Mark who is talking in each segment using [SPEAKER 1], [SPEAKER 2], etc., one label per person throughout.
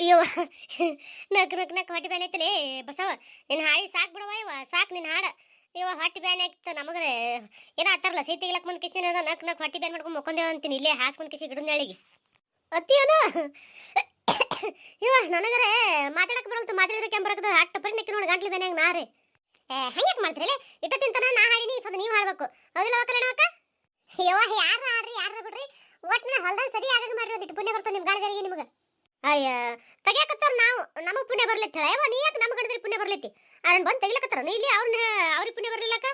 [SPEAKER 1] ಅಯ್ಯೋ, ನಕ್ ನಕ್ ನಕ್ ಹೊಟ್ಟೆ ಬ್ಯಾನ್ ಐತಲೇ ಬಸವ. ನಿನ್ನ ಹಾಡಿ ಸಾಕ್ ಬಿಡವ ಇವ, ಸಾಕ್ ನಿನ್ನ ಹಾಡ. ಇವ ಹೊಟ್ಟೆ ಬ್ಯಾನ್ ಆಯ್ತು ನಮಗ. ಏನೋ ಆತಾರಲ್ಲ ಸೀತಿ ಗಿಲಕ್ ಮುಂದ್ ಕಿಸಿನ ನಕ್ ನಕ್ ಹೊಟ್ಟೆ ಬ್ಯಾನ್ ಮಾಡ್ಕೊಂಡು ಮಕ್ಕೊಂದೇವ ಅಂತೀನಿ. ಇಲ್ಲೇ ಹಾಸ್ಕೊಂಡ್ ಕಿಸಿ ಗಿಡದ ನೆಳಿಗೆ ಅತ್ತಿಯನ ಇವ ನನಗರೆ ಮಾತಾಡಕ್ ಬರಲ್ತು. ಮಾತಾಡಿದ್ರೆ ಕೆಂಬರಕದ ಹಟ್ಟ ಪರಿ ನೆಕ್ಕಿ ನೋಡಿ ಗಂಟ್ಲು ಬ್ಯಾನ್ಯಾಗ ನಾರೆ ಹಂಗ್ಯಾಕ್ ಮಾಡ್ತೀರಲ್ಲ ಇಟ್ಟ ತಿಂತಾನ, ನಾ ಹಾಡಿನಿ ಸದ ನೀವು ಹಾಡ್ಬೇಕು. ಹೌದಿಲ್ಲ ಕಲ್ಯಾಣವಕ್ಕ ಯವ್ವ ಯಾರ ಹಾಡ್ರಿ ಯಾರ ಬಿಡ್ರಿ? ಒಟ್ನ ಹೊಲ್ದಾಗ ಸರಿ ಆಗಂಗ ಮಾಡ್ರಿ. ಅದಕ್ಕೆ ಪುಣ್ಯ ಬರ್ತದೆ ನಿಮ್ಮ ಗಾಳಿಗಾರಿಗೆ ನಿಮ್ಗೆ. ಅಯ್ಯ, ತೆಗಿಯಕತ್ತಾರ ನಾವು ನಮ್ಮ ಪುಣ್ಯ ಬರ್ಲಿತ್ತ ಯವ್ವ ನೀ ಯಾಕೆ ನಮ್ಮ ಕಡೆದಲ್ಲಿ ಪುಣ್ಯ ಬರ್ಲಿತ್ತಿ? ಅದನ್ನ ಬಂದು ತೆಗಿಲಕತ್ತಾರ? ನೀ ಇಲ್ಲಿ ಅವ್ರನ್ನ ಅವ್ರಿಗೆ ಪುಣ್ಯ ಬರ್ಲಿಲ್ಲಕ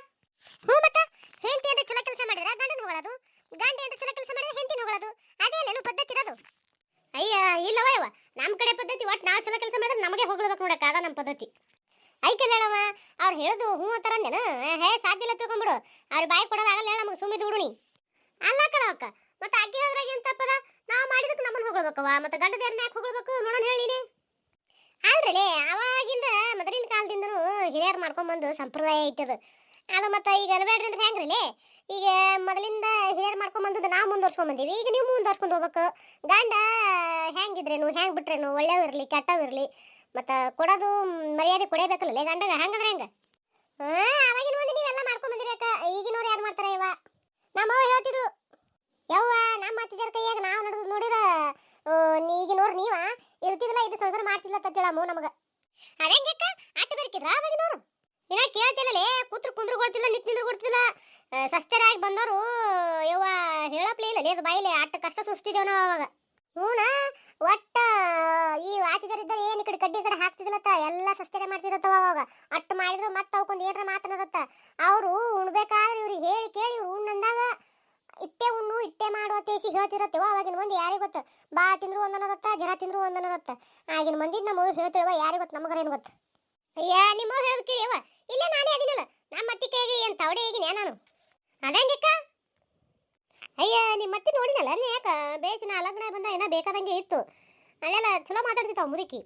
[SPEAKER 1] ಹ್ಞೂ ಮತ್ತ. ಹೆಂಡತಿ ಅಂತ ಚಲೋ ಕೆಲಸ ಮಾಡಿದ್ರೆ ಗಂಡನ ಹೋಗೋದು ಗಂಡ ಅಂತ ಚಲೋ ಕೆಲಸ ಮಾಡಿದ್ರೆ ಹೆಂಡತಿನ ಹೋಗೋದು ಅದೇ ಅಲ್ಲೇನು ಪದ್ಧತಿ ಇರೋದು? ಅಯ್ಯ ಇಲ್ಲವ ಯವ್ವ ನಮ್ಮ ಕಡೆ ಪದ್ಧತಿ ಒಟ್ಟು ನಾವು ಚಲೋ ಕೆಲಸ ಮಾಡಿದ್ರೆ ನಮಗೆ ಹೋಗ್ಲೇಬೇಕು ನೋಡಕ್ಕ ಅದ ನಮ್ಮ ಪದ್ಧತಿ. ಐ ಕಲ್ಯಾಣವ ಅವ್ರು ಹೇಳೋದು ಹ್ಞೂ ಅಂತಾರ ಅಂದೇನು ಹೇ ಸಾಧ್ಯ ಇಲ್ಲ ತಿಳ್ಕೊಂಬಿಡು. ಅವ್ರ ಬಾಯಿ ಕೊಡೋದಾಗಲ್ಲ ನಮಗೆ ಸುಮ್ಮನೆ ಹುಡುಣಿ ಅಲ್ಲ ಕಲವಕ್ಕ ಮತ್ತೆ ಅಕ್ಕಿ ಅದ್ರಾಗ ಏನು ತಪ್ಪದ? ನಾವು ಮಾಡಿದಕ್ಕೆ ಹೊಗಳ್ಬೇಕವ ಮತ್ತೆ ಗಂಡದ ಯಾರನ್ನ ಯಾಕೆ ಹೊಗಳ್ಬೇಕು? ನೋಡೋಣ ಹೇಳಿನಿ ಅವಾಗಿಂದ ಮೊದಲಿನ ಕಾಲದಿಂದನೂ ಹಿರಿಯರು ಮಾಡ್ಕೊಂಬಂದು ಸಂಪ್ರದಾಯ ಐತದ ಅದು ಮತ್ತೆ ಈಗ ಅನ್ಬೇಡ್ರಿ ಅಂದ್ರೆ ಹೆಂಗ್ರಿಲೇ ಈಗ ಮೊದಲಿಂದ ಹಿರಿಯರು ಮಾಡ್ಕೊಂಬಂದದ್ದು ನಾವು ಮುಂದುವರ್ಸ್ಕೊಂಡ್ ಬಂದೀವಿ ಈಗ ನೀವು ಮುಂದುವರ್ಸ್ಕೊಂಡು ಹೋಗ್ಬೇಕು. ಗಂಡ ಹೆಂಗಿದ್ರೇನು, ಹೆಂಗ್ ಬಿಟ್ರೇನು ಒಳ್ಳೆಯವಿರಲಿ ಇರ್ಲಿ ಮತ್ತು ಕೊಡೋದು ಮರ್ಯಾದೆ ಕೊಡೇಬೇಕಲ್ಲ ಗಂಡಗ? ಹೆಂಗಂದ್ರೆ ಹೆಂಗ? ಹಾಂ ಅವಾಗಿನ ನೀವು ನೀವೆಲ್ಲ ಮಾಡ್ಕೊಂಡ್ ಬಂದಿರಿ ಅಕ್ಕ. ಈಗಿನವ್ರು ಯಾರು ಮಾಡ್ತಾರೆ ಇವ? ನಮ್ಮವ್ವ ಹೇಳ್ತಿದ್ರು. ಯವ್ವ, ನಮ್ಮ ಮಾತಿದ್ರ ಕೈಯಾಗ ನಾವು ನಡೆದು ನೋಡಿರ ಈಗಿನವ್ರು ನೀವ ಇರ್ತಿದ್ಲ ಇದು ಸಂಸಾರ ಮಾಡ್ತಿಲ್ಲ ತತ್ತೇಳಮ್ಮ ನಮಗ. ಅದೇಂಗಕ್ಕ ಆಟ ಅವಾಗ ನೋಡು ಇನ್ನ ಕೇಳ್ತಿಲ್ಲ ಕೂತ್ರು ಕುಂದ್ರು ಕೊಡ್ತಿಲ್ಲ ನಿತ್ ನಿಂದ್ರು ಕೊಡ್ತಿಲ್ಲ ಸಸ್ತೆರಾಗಿ ಬಂದವರು, ಯವ್ವ ಹೇಳಪ್ಲೇ ಇಲ್ಲ ಲೇದು ಬಾಯಿಲೆ ಅಟ್ಟ ಕಷ್ಟ ಸುಸ್ತಿದ್ದೇವ್ ನಾವು ಅವಾಗ. ಹೂನ? ಒಟ್ಟ, ಈ ವಾಚಿದರಿದ್ದ ಏನು ಈ ಕಡೆ ಕಡ್ಡಿ ಕಡೆ ಹಾಕ್ತಿದ್ಲತ್ತ? ಎಲ್ಲ ಸಸ್ತೆರೆ ಮಾಡ್ತಿರತ್ತವ ಅವಾಗ. ಅಟ್ಟು ಮಾಡಿದ್ರು ಮತ್ತೆ ಅವಕ್ಕೊಂದು ಏನರ ಮಾತನದತ್ತ ಅವರು ಉಣ್ಬೇಕಾದ್ರೆ ಇವ್ರಿಗೆ ಹೇಳಿ ಕೇಳಿ, ಇವ್ರು ಉಣ್ಣಂದಾಗ ಇಟ್ಟೆ ಉಣ್ಣು, ಇಟ್ಟೆ ಮಾಡು ತೇಸಿ ಹೇಳ್ತಿರತ್ತೇವ ಅವಾಗಿನ ಮಂದಿ ಯಾರಿಗೆ ಗೊತ್ತು? ಬಾ, ತಿಂದ್ರು ಒಂದನರತ್ತ ಜರ ತಿಂದ್ರು ಒಂದನರತ್ತ ಆಗಿನ ಮಂದಿ ನಮ್ಮ ಹೇಳ್ತೇವ ಯಾರಿಗೆ ಗೊತ್ತು? ನಮಗರೇನು ಗೊತ್ತು? ಅಯ್ಯ, ನಿಮ್ಮ ಹೇಳೋದು ಕೇಳಿಯವ ಇಲ್ಲ ನಾನೇ ಅದಿನಲ್ಲ. ನಮ್ಮ ಅತ್ತಿ ಕೈಗೆ ಏನು ತವಡೆ ಹೇಗಿನ ನಾನು? ಅದಂಗಿಕ್ಕ ಅಯ್ಯ, ನಿಮ್ಮ ಅತ್ತಿ ನೋಡಿನಲ್ಲ ನೀ ಯಾಕ? ಬೇಸಿನ ಲಗ್ನ ಬಂದ ಏನೋ ಬೇಕಾದಂಗೆ ಇತ್ತು. ಅಲ್ಲೆಲ್ಲ ಚಲೋ ಮಾತಾಡ್ತಿತ್ತಾವ ಮುದುಕಿ.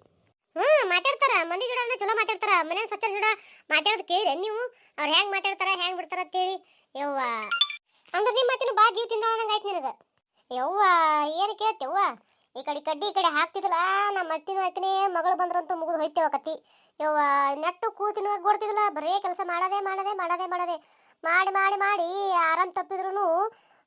[SPEAKER 1] ಹ್ಞೂ, ಮಾತಾಡ್ತಾರ. ಮಂದಿ ಜೋಡನ ಚಲೋ ಮಾತಾಡ್ತಾರ. ಮನೆ ಸತ್ಯ ಜೋಡ ಮಾತಾಡೋದು ಕೇಳಿದ್ರೆ ನೀವು? ಅವ್ರು ಹೆಂಗೆ ಮಾತಾಡ್ತಾರ ಹೆಂಗೆ ಬಿಡ್ತಾರ ಅಂತೇಳಿ ಯವ್ವ. ಅಂದ್ರೆ ನಿಮ್ಮ ಮಾತಿನ ಬಾ ಜೀವ ತಿಂದವನಂಗ ನಿನಗೆ. ಯವ್ವ, ಏನು ಕೇಳ್ತೇವ್ವ ಈ ಕಡೆ ಕಡ್ಡಿ ಈ ಕಡೆ ಹಾಕ್ತಿದ್ಲ ನಮ್ಮ ಅತ್ತಿನ ಹಾಕ್ತೀನಿ ಮಗಳು ಬಂದ್ರಂತೂ ಮುಗಿದು ಹೋಯ್ತೇವ ಕತ್ತಿ ಯವ್ವ, ನೆಟ್ಟು ಕೂತಿನ ಕೊಡ್ತಿದ್ಲ ಬರೇ ಕೆಲಸ ಮಾಡದೆ ಮಾಡದೆ ಮಾಡದೆ ಮಾಡದೆ. ಮಾಡಿ ಮಾಡಿ ಮಾಡಿ ಆರಾಮ್ ತಪ್ಪಿದ್ರು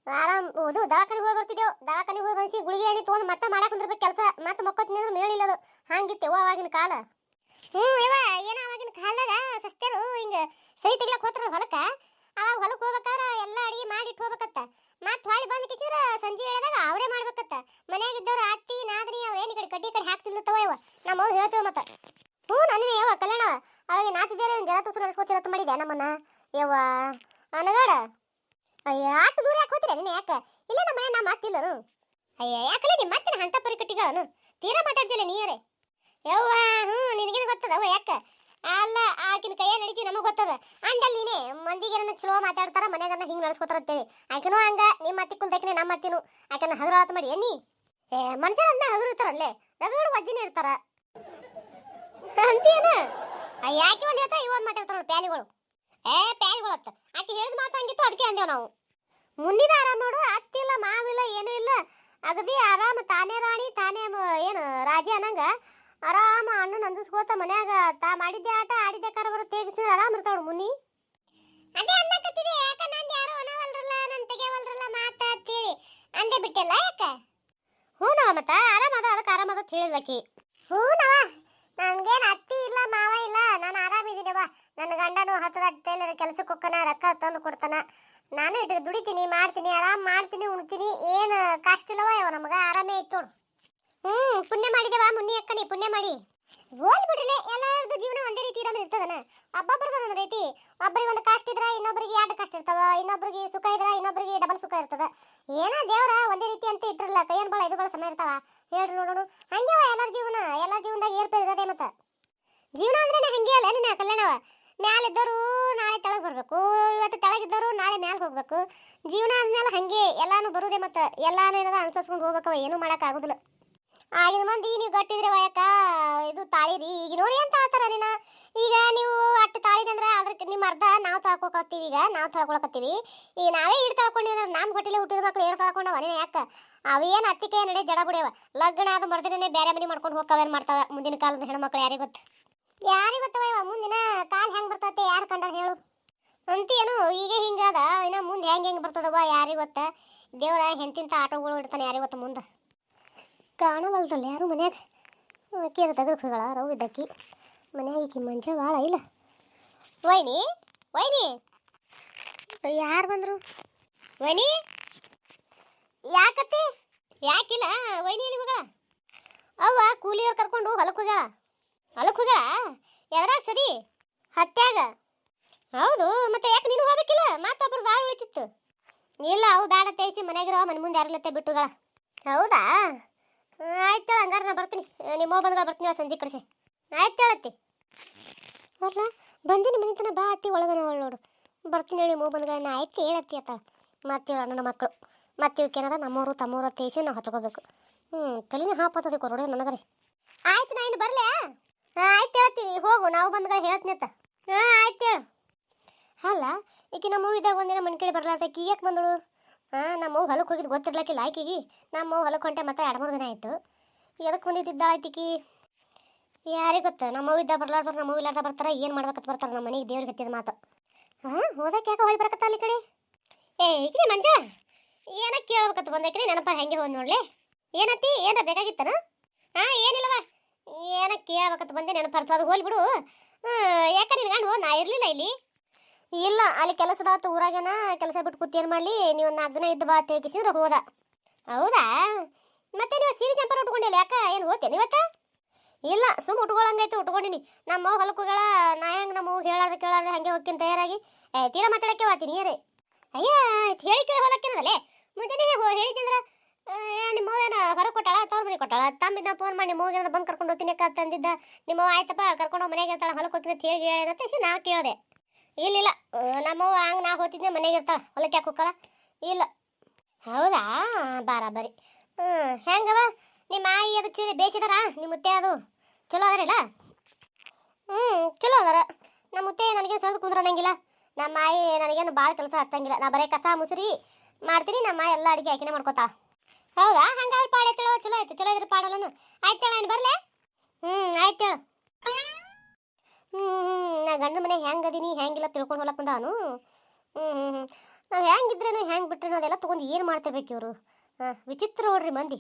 [SPEAKER 1] ಆರಾಮ್, ಇದು ದಾಖಲೆ ಹೋಗಿ ಬರ್ತಿದ್ದೆವು ದಾಖಲೆ ಹೋಗಿ ಬನ್ಸಿ ಗುಳಿಗೆ ಎಣ್ಣೆ ತೊಗೊಂಡು ಮತ್ತೆ ಮಾಡಕ್ ಕುಂದಿರ್ಬೇಕು ಕೆಲಸ, ಮತ್ತೆ ಮಕ್ಕೋತೀನಿ ಅಂದ್ರೆ ಮೇಳಿಲ್ಲದು ಹಂಗಿತ್ತೆವ್ವ ಅವಾಗಿನ ಕಾಲ. ಹ್ಞೂ ಇವ ಏನೋ ಅವಾಗಿನ ಕಾಲದಾಗ ಸಸ್ತೆರು ಹಿಂಗೆ ಸೈ ಕೂತ್ರ ಹೋತ್ರ ಹೊಲಕ್ಕ. ಅವಾಗ ಹೊಲಕ್ಕೆ ಹೋಗ್ಬೇಕಾರ ಎಲ್ಲ ಅಡಿಗೆ ಮಾಡಿ ಇಟ್ಟು ಹೋಗ್ಬೇಕತ್ತ. ಮತ್ತೆ ಹೊಳಿ ಬಂದು ಕಿಸಿದ್ರ ಸಂಜೆ ಹೇಳಿದಾಗ ಅವರೇ ಮಾಡ್ಬೇಕತ್ತ. ಮನ್ಯಾಗ ಇದ್ದವ್ರು ಅತ್ತಿ, ನಾದ್ರಿ, ಅವ್ರ ಏನು ಕಡೆ ಕಡ್ಡಿ ಕಡೆ ಹಾಕ್ತಿದ್ಲತ್ತವ ಇವ. ನಮ್ಮ ಅವ್ವ ಹೇಳ್ತೇವ ಮತ್ತೆ. ಹ್ಞೂ ನನಗೆ ಯಾವ ಕಲ್ಯಾಣ. ಅವಾಗ ನಾತಿದ್ದೇರೆ ಜನ ತುಸು ನಡೆಸ್ಕೊತಿರತ್ತ ಮಾಡಿದೆ ನಮ್ಮನ್ನ? ಯವ್ವ, ಅನಗಾಡ. ಅಯ್ಯ, ಆಟ ದೂರ ಯಾಕೆ ಹೋತಿರ ನೀನು ಯಾಕೆ? ಇಲ್ಲ ನಮ್ಮ ಮನೆ ನಾ ಮಾತಿಲ್ಲನು ಅಯ್ಯ ಯಾಕಲ್ಲ ನಿಮ್ಮ ಮತ್ತೆ ಹಂತ ಪರಿ ಕಟ್ಟಿಗಳನು? ತೀರಾ ಮಾತಾಡ್ತಿಲ್ಲ ನೀರೇ ಯವ್ವ, ಹ್ಞೂ, ನಿನಗೇನು ಗೊತ್ತದವ ಯಾಕೆ? ಅಲ್ಲ, ಆಕಿನ ಕೈಯ ನಡೀತಿ ನಮಗೆ ಗೊತ್ತದ. ಅಂದಲ್ಲಿ ನೀನೇ ಮಂದಿಗೆ ನನ್ನ ಚಲೋ ಮಾತಾಡ್ತಾರ ಮನೆಗನ್ನ ಹಿಂಗೆ ನಡೆಸ್ಕೊತಾರಂತೇಳಿ. ಆಕಿನೂ ಹಂಗ ನಿಮ್ಮ ಅತ್ತಿ ಕುಲ್ದಕಿನೇ ನಮ್ಮ ಅತ್ತಿನೂ. ಆಕೆನ ಹಗುರಾತ ಮಾಡಿ, ಎನ್ನಿ? ಏ ಮನುಷ್ಯರನ್ನ ಹಗುರು ಇರ್ತಾರಲ್ಲೇ? ರಗಡು ವಜ್ಜಿನ ಇರ್ತಾರ. ಅಂತೀಯನ? ಯಾಕೆ ಒಂದು ಹೇಳ್ತಾ ಇವನ್ ಮಾತಾಡ್ತಾರ ಪ್ಯಾಲಿಗಳು. ಏ, ಪ್ಯಾಲಿಗಳು ಅತ್ತ. ಆಕೆ ಹೇಳಿದ ಮಾತು ಹಂಗಿತ್ತು ಅದಕ್ಕೆ ಅಂದೆವು ನಾವು. ಮುಂದಿನ ಆರಾಮ ನೋಡು, ಅತ್ತಿಲ್ಲ, ಮಾವಿಲ್ಲ, ಏನೂ ಇಲ್ಲ. ಅಗದಿ ಆರಾಮ, ತಾನೇ ರಾಣಿ, ತಾನೇ ಏನು, ರಾಜಿ ಅನ್ನಂಗ. ಆರಾಮ ಅಣ್ಣ ನಂದಿಸ್ಕೋತ ಮನ್ಯಾಗ. ತಾ ಮಾಡಿದ್ದೆ ಆಟ ಆಡಿದ್ದೆ ಕರ ಬರೋ ತೇಗಿಸಿದ್ರೆ ಆರಾಮ ಇರ್ತಾವ ಮುನಿ ಅದೇ ಅನ್ನಕತ್ತಿದೆ ಯಾಕ ನಂದು ಯಾರು ಅನವಲ್ರಲ್ಲ ನನ್ ತೆಗೆವಲ್ರಲ್ಲ ಮಾತ ಅಂತೇಳಿ ಅಂದೆ ಬಿಟ್ಟಿಲ್ಲ ಯಾಕ? ಹ್ಞೂನವ ಮತ್ತ ಆರಾಮದ ಅದಕ್ಕೆ ಆರಾಮದ ಹ್ಞೂ ನವ ನನ್ಗೇನು ಅತ್ತಿ ಇಲ್ಲ ಮಾವ ಇಲ್ಲ ನಾನು ಆರಾಮಿದ್ದೀನವ ನನ್ನ ಗಂಡನು ಹತ್ತದ ಟೇಲರ್ ಕೆಲ್ಸಕ್ಕೆ ಹೋಗ್ತಾನ ರೊಕ್ಕ ತಂದು ಕೊಡ್ತಾನ. ನಾನು ಇಟ್ಟು ದುಡಿತೀನಿ ಮಾಡ್ತೀನಿ ಆರಾಮ ಮಾಡ್ತೀನಿ ಉಣ್ತೀನಿ ಏನು ಕಷ್ಟ ಇಲ್ಲವ ಯಾವ ನಮಗ. ಆರಾಮೇ ಇತ್ತು ನೋಡು. ಹ್ಮ್, ಪುಣ್ಯ ಮಾಡಿದೇವ ಮುನ್ನಿ ಅಕ್ಕನಿ ಪುಣ್ಯ ಮಾಡಿ. ಹೋಲ್ ಬಿಡ್ರಿ ಎಲ್ಲರದು ಜೀವನ ಒಂದೇ ರೀತಿ ಇರೋದು ಇರ್ತದನ? ಒಬ್ಬೊಬ್ರದ್ದು ಬರ್ತದ ರೀತಿ? ಒಬ್ಬರಿಗೆ ಒಂದು ಕಷ್ಟ ಇದ್ರ ಇನ್ನೊಬ್ಬರಿಗೆ ಎರಡು ಕಷ್ಟ ಇರ್ತಾವ? ಇನ್ನೊಬ್ಬರಿಗೆ ಸುಖ ಇದ್ರ ಇನ್ನೊಬ್ಬರಿಗೆ ಡಬಲ್ ಸುಖ ಇರ್ತದ? ಏನೋ ದೇವರ ಒಂದೇ ರೀತಿ ಅಂತ ಇಟ್ಟಿರಲ್ಲ ಕೈಯನ್ ಬಾಳ ಇದು ಬಳ ಸಮಯ ಇರ್ತಾವ? ಹೇಳ್ರಿ ನೋಡೋಣ. ಹಂಗೆ ಎಲ್ಲರ ಜೀವನ, ಎಲ್ಲರ ಜೀವನದಾಗ ಏರ್ಪೇರ್ ಇರೋದೇ ಮತ್ತ? ಜೀವನ ಅಂದ್ರೆ ಹಂಗೆ ಅಲ್ಲ, ನಿನ್ನ ಕಲ್ಯಾಣವ? ಮ್ಯಾಲಿದ್ದವರು ನಾಳೆ ಕೆಳಗೆ ಬರಬೇಕು, ಇವತ್ತು ತೆಳಗಿದ್ದವರು ನಾಳೆ ಮ್ಯಾಲೆ ಹೋಗ್ಬೇಕು. ಜೀವನ ಆದ್ಮೇಲೆ ಹಂಗೆ, ಎಲ್ಲಾನು ಬರುದೇ ಮತ್ತ? ಎಲ್ಲಾನು ಏನದ ಅನುಸರಿಸ್ಕೊಂಡು ಹೋಗ್ಬೇಕವ, ಏನು ಮಾಡೋಕ್ಕಾಗೋದಿಲ್ಲ ಆಗಿನ ಮಂದಿ ನೀವು ಗಟ್ಟಿದ್ರೆ ವಯಕ ಇದು ತಾಳಿರಿ. ಈಗ ನೋಡಿ ಅಂತ ಹೇಳ್ತಾರ ನಿನ್ನ. ಈಗ ನೀವು ಅಟ್ಟು ತಾಳಿದಂದ್ರೆ ಅದಕ್ಕೆ ನಿಮ್ಮ ಅರ್ಧ ನಾವು ತಳ್ಕೊಕತ್ತೀವಿ ಈಗ, ನಾವು ತಳ್ಕೊಳಕತ್ತೀವಿ. ಈಗ ನಾವೇ ಇಡ್ ಅಂದ್ರೆ ನಮ್ಮ ಹೊಟ್ಟಿಲೆ ಹುಟ್ಟಿದ ಮಕ್ಳು ಏಡ್ ತಳ್ಕೊಂಡವ ನೀನು ಯಾಕೆ? ಅವೇನು ಅತ್ತಿಕೆ ನಡೆ ಜಡ ಬಿಡ್ಯಾವ. ಲಗ್ನ ಆದ ಮರ್ದಿನೇ ಬೇರೆ ಮನೆ ಮಾಡ್ಕೊಂಡು ಹೋಗ್ಕವೇನು ಮಾಡ್ತಾವ ಮುಂದಿನ ಕಾಲದ ಹೆಣ್ಮಕ್ಳು ಯಾರಿಗೆ ಗೊತ್ತು? ಯಾರಿಗೆ ಗೊತ್ತವ ಇವ ಮುಂದಿನ? ಕಾಲ ಹೆಂಗೆ ಬರ್ತೈತೆ ಯಾರು ಕಂಡ್ರೆ ಹೇಳು. ಅಂತೇನು ಈಗ ಹಿಂಗದ ಇನ್ನು ಮುಂದೆ ಹೆಂಗೆ ಹೆಂಗೆ ಬರ್ತದವ ಯಾರಿಗೆ ಗೊತ್ತ? ದೇವ್ರ ಎಂತಿಂತ ಆಟೋಗಳು ಇಡ್ತಾನೆ ಯಾರಿಗೆ ಗೊತ್ತ ಮುಂದೆ? ಕಾಣವಲ್ದಲ್ಲ ಯಾರು ಮನ್ಯಾಗ? ಕೇರ ತೆಗೆದು ಹೋಗಳ ರವ್ ಇದ್ದಕ್ಕಿ. ಮನ್ಯಾಗ ಈಕಿ ಮಂಜ ಭಾಳ ಇಲ್ಲ. ವೈನಿ ವೈನಿ ಯಾರು ಬಂದರು? ವೈನಿ ಯಾಕತ್ತೆ? ಯಾಕಿಲ್ಲ ವೈನಿ ಹೇಳಿ ಹೋಗಳ ಅವ್ವ ಕೂಲಿಯವ್ರು ಕರ್ಕೊಂಡು ಹೊಲಕ್ಕೆ ಹೋಗ್ಯಾಳ. ಹೊಲಕ್ಕೆ ಹೋಗ್ಯಾಳ? ಎದ್ರಾಗ ಸರಿ? ಹತ್ಯಾಗ? ಹೌದು, ಮತ್ತೆ ಯಾಕೆ ನೀನು ಹೋಗ್ಬೇಕಿಲ್ಲ? ಮತ್ತೊಬ್ಬರು ಭಾಳ ಉಳಿತಿತ್ತು. ಇಲ್ಲ, ಅವು ಬೇಡ ತೇಸಿ ಮನೆಗಿರೋ ಮನೆ ಮುಂದೆ ಯಾರಿಲ್ಲತ್ತೆ ಬಿಟ್ಟುಗಳ. ಹೌದಾ? ಆಯ್ತು ಹಂಗಾರ ನಾ ಬರ್ತೀನಿ. ನಿಮ್ಮ ಬಂದಾಗ ಬರ್ತೀನಿ ಸಂಜೆ ಕಳಿಸಿ. ಆಯ್ತು ಹೇಳತ್ತಿ ಅಲ್ಲ, ಬಂದಿನಿ ಮನೆ ತನ ಬಾ ಅತ್ತಿ, ಒಳಗನ ಅವಳು ನೋಡು. ಬರ್ತೀನಿ ಹೇಳಿ ಮೂ ಬಂದಾಗ ನಾ ಆಯ್ತು ಹೇಳತ್ತಿ ಅತ್ತಾಳ ಮತ್ತೆ ಅಣ್ಣನ ಮಕ್ಕಳು ಮತ್ತೆ ಇವಕ್ಕೇನದ ನಮ್ಮವರು ತಮ್ಮವರು ತೇಸಿ ನಾವು ಹಚ್ಕೋಬೇಕು. ಹ್ಞೂ ತಲೆನೇ ಹಾಪತ್ತದ ಕೊರೋಡೆ ನನಗರಿ. ಆಯ್ತು ನಾ ಇನ್ನು ಬರಲೇ? ಹಾಂ ಆಯ್ತು ಹೇಳ್ತೀನಿ ಹೋಗು, ನಾವು ಬಂದಾಗ ಹೇಳ್ತೀನಿ ಅತ್ತ ಹಾಂ, ಆಯ್ತು ಹೇಳು. ಅಲ್ಲ, ಈಕಿ ನಮ್ಮ ಮೂವಿದಾಗ ಒಂದಿನ ಮನೆ ಕಡೆ ಬರ್ಲಾರ್ದಕ್ಕೆ ಯಾಕೆ ಬಂದಳು? ಹಾಂ ನಮ್ಮ ಹೊಲಕ್ಕೆ ಹೋಗಿದ್ದು ಗೊತ್ತಿರ್ಲಕ್ಕಿಲ್ಲ ಆಯ್ಕೆಗೆ ನಮ್ಮ ಹೊಲಕ್ಕೆ ಹೊಂಟೆ ಮತ್ತೆ ಎರಡು ಮೂರು ದಿನ ಆಯಿತು. ಎದಕ್ಕೆ ಬಂದಿದ್ದ ಆಯ್ತಿಕಿ ಯಾರಿಗೆ ಗೊತ್ತು? ನಮ್ಮ ಇದ್ದ ಬರ್ಲಾರ್ದವ್ರು ನಮ್ಮ ಇಲ್ಲಾರ್ದ ಬರ್ತಾರೆ, ಏನು ಮಾಡ್ಬೇಕಂತ ಬರ್ತಾರೆ ನಮ್ಮ ಮನೆಗೆ ದೇವ್ರಿಗೆ ಹತ್ತಿದ ಮಾತು. ಹಾಂ ಹೋದಕ್ಕೆ ಯಾಕೆ ಹೊಳಿ ಬರಕತ್ತ ಅಲ್ಲಿ ಕಡೆ? ಏ ಇಕ್ರಿ ಮಂಜ? ಏನ ಕೇಳ್ಬೇಕಂತ ಬಂದಕ್ರಿ ನೆನಪ ಹೆಂಗೆ ಹೋದ್ ನೋಡ್ಲಿ? ಏನತ್ತಿ? ಏನ ಬೇಕಾಗಿತ್ತನ? ಹಾಂ ಏನಿಲ್ಲವ. ಏನಕ್ಕೆ ಕೇಳ್ಬೇಕಂತ ಬಂದೆ ನೆನಪರ್ತು ಅದು ಹೋಲ್ಬಿಡು ಯಾಕೆ ನಿನ್ಗಂಡು ನಾ ಇರಲಿಲ್ಲ ಇಲ್ಲಿ? ಇಲ್ಲ, ಅಲ್ಲಿ ಕೆಲಸದಾತು ಊರಾಗನ, ಕೆಲಸ ಬಿಟ್ಟು ಕೂತೇನು ಮಾಡಲಿ? ನೀವು ಒಂದು ದಿನ ಇದ್ದು ಬಾ ತೇಗಿಸಿದ್ರೆ ಹೋದ. ಹೌದಾ? ಮತ್ತೆ ನೀವು ಸೀರೆ ಜಂಪರ್ ಉಟ್ಕೊಂಡಿಲ್ಲ ಯಾಕ? ಏನು ಹೋಗ್ತೇನೆ ಇವತ್ತ? ಇಲ್ಲ ಸುಮ್ಮ ಉಟ್ಕೊಳಂಗೈತೆ ಉಟ್ಕೊಂಡಿನಿ. ನಮ್ಮ ಹೊಲಕುಗಳ ನಾ ಹೆಂಗೆ ನಮ್ಮ ಅವ್ವ ಕೇಳಾದ್ರೆ ಹಂಗೆ ಹೋಗ್ತೀನಿ ತಯಾರಾಗಿ. ಏ, ತೀರಾ ಮಾತಾಡಕ್ಕೆ ಹೋಗ್ತೀನಿ ಏರೇ ಅಯ್ಯ, ಹೇಳಿ ಕೇಳಿ ಹೊಲಕ್ಕೇನದಲ್ಲೇ? ಮುಂಜಾನೆ ಹೇಳಿದ್ದಂದ್ರೆ ನಿಮ್ಮ ಏನು ಹೊರಗೆ ಕೊಟ್ಟಾಳ ತೋರ್ ಮನೆ ಕೊಟ್ಟಾಳ? ತಮ್ಮಿದ್ದ ಫೋನ್ ಮಾಡಿ, ನಿಮ್ಮ ಅವ್ಗೆ ಬಂದು ಕರ್ಕೊಂಡು ಹೋಗ್ತೀನಿ ಅಕ್ಕ ತಂದಿದ್ದ. ನಿಮ್ಮ ಆಯ್ತಪ್ಪ, ಕರ್ಕೊಂಡು ಮನೆಗೆ ಇರ್ತಾಳೆ ಹೊಲಕ್ಕೆ ಹೋಗ್ತೀನಿ ಅಂತ ಹೇಳಿ ಅಂತ ನಾ ಕೇಳಿದೆ. ಇಲ್ಲ ಇಲ್ಲ ನಮ್ಮವ್ವ ಹಂಗೆ ನಾ ಹೋತಿದ್ದೆ, ಮನೆಗೆ ಇರ್ತಾಳೆ, ಹೊಲಕ್ಕೆ ಯಾಕೆ ಹೋಗ್ಕಳ ಇಲ್ಲ. ಹೌದಾ? ಬಾರ ಬರಿ ಹ್ಞೂ ಹೆಂಗವ? ನಿಮ್ಮ ಆಯಿ ಅದು ಚೀರಿ ಬೇಯಿಸಿದಾರ? ನಿಮ್ಮ ಮುತ್ತೆ ಅದು ಚಲೋ ಅದರಿಲ್ಲ ಹ್ಞೂ ಚಲೋ ಅದಾರ. ನಮ್ಮ ಮುತ್ತೆ ನನಗೆ ಸರಿದು ಕುಂದ್ರನಂಗಿಲ್ಲ ನಮ್ಮ ಆಯಿ ನನಗೇನು ಭಾಳ ಕೆಲಸ ಹಚ್ಚಂಗಿಲ್ಲ. ನಾ ಬರೀ ಕಸ, ಮುಸುರಿ ಮಾಡ್ತೀನಿ, ನಮ್ಮ ಎಲ್ಲ ಅಡುಗೆ ಆಕಿನೇ ಮಾಡ್ಕೋತಾ ಹೌದಾ? ಹಂಗಾದ್ರೆ ಪಾಡ ಚಲೋ ಚಲೋ ಆಯ್ತು. ಚಲೋ ಇದ್ರೆ ಪಾಡಲ್ಲನು. ಆಯ್ತು ಹೇಳ ಏನು ಬರಲೇ? ಹ್ಞೂ ಆಯ್ತು ಹೇಳು ಗಂಡ ಮನೆ ಹೆಂಗೆ ಅದೀನಿ, ಹೆಂಗಿಲ್ಲ ತಿಳ್ಕೊಂಡು ಹೊಲಕ್ಕೆ ಬಂದಾನು. ಹ್ಞೂ ಹ್ಞೂ ಹ್ಞೂ ನಾವು ಹೆಂಗಿದ್ರೇನು ಹೆಂಗೆ ಬಿಟ್ರೇನು ಅದೆಲ್ಲ ತೊಗೊಂಡು ಏನು ಮಾಡ್ತಿರ್ಬೇಕು ಇವರು? ಹಾಂ, ವಿಚಿತ್ರ ನೋಡ್ರಿ ಮಂದಿ.